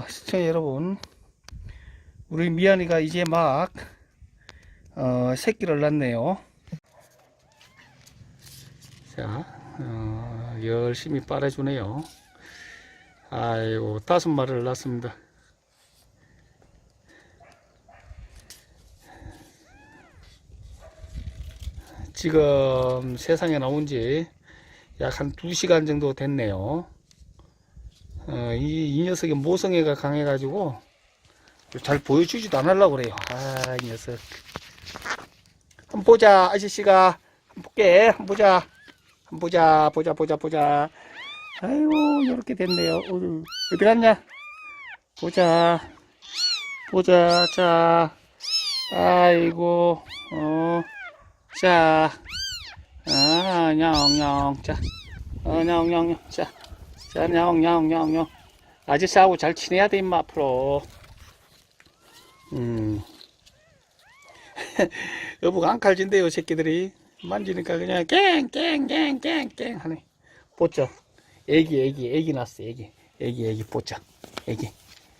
어, 시청자 여러분, 우리 미안이가 이제 막, 어, 새끼를 낳네요. 자, 어, 열심히 빨아주네요. 아이고, 다섯 마리를 낳습니다. 지금 세상에 나온 지 약한 두시간 정도 됐네요. 어, 이, 이 녀석의 모성애가 강해가지고 잘 보여주지도 않으려고 그래요. 아, 이 녀석. 한번 보자, 아저씨가. 한번 볼게. 한번 보자. 한번 보자, 보자, 보자, 보자. 아이고, 이렇게 됐네요. 어휴, 어디 갔냐? 보자. 보자, 자. 아이고, 어. 자. 아, 냥 냥. 자. 어, 냥 냥. 자. 자, 냥냥냥냥. 아저씨하고 잘 지내야 돼, 임마, 앞으로. 음. 여보가 안 칼진대요, 새끼들이. 만지니까 그냥 깽 깽 깽 깽 깽 하네. 보자. 애기, 애기, 애기 났어, 애기. 애기, 애기, 보자. 애기.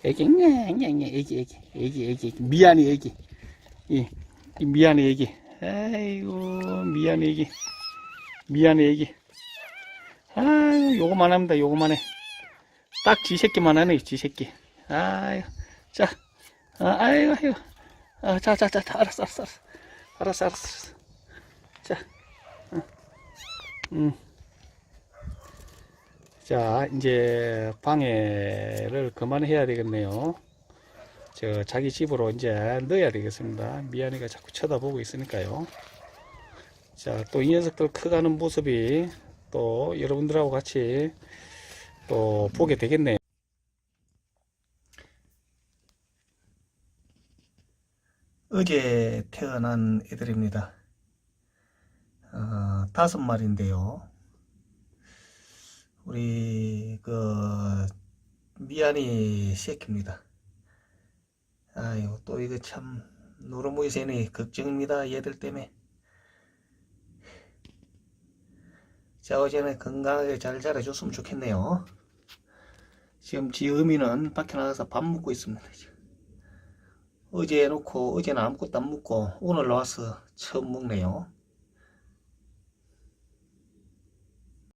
애기, 냥냥냥, 애기, 애기, 애기, 애기, 애기. 미안해, 애기. 이, 이 미안해, 애기. 아이고, 미안해, 애기. 미안해, 애기. 아유, 요거만 합니다, 요거만 해. 딱 지 새끼만 하네, 지 새끼. 아유, 자, 아, 아이고, 아이고. 아, 자, 자, 자, 자, 알았어, 알았어, 알았어. 알았어, 알았어. 자, 응. 음. 자, 이제 방해를 그만해야 되겠네요. 저, 자기 집으로 이제 넣어야 되겠습니다. 미안이가 자꾸 쳐다보고 있으니까요. 자, 또 이 녀석들 커가는 모습이 또 여러분들하고 같이 또 보게 되겠네요. 어제 태어난 애들입니다. 어, 다섯 마리인데요. 우리 그 미안이 새끼입니다. 아유 또 이거 참 노르모이 새니 걱정입니다. 얘들 때문에. 자 어제는 건강하게 잘 자라줬으면 좋겠네요. 지금 지 어미는 밖에 나가서 밥 먹고 있습니다. 어제 해놓고 어제는 아무것도 안 먹고 오늘 나와서 처음 먹네요.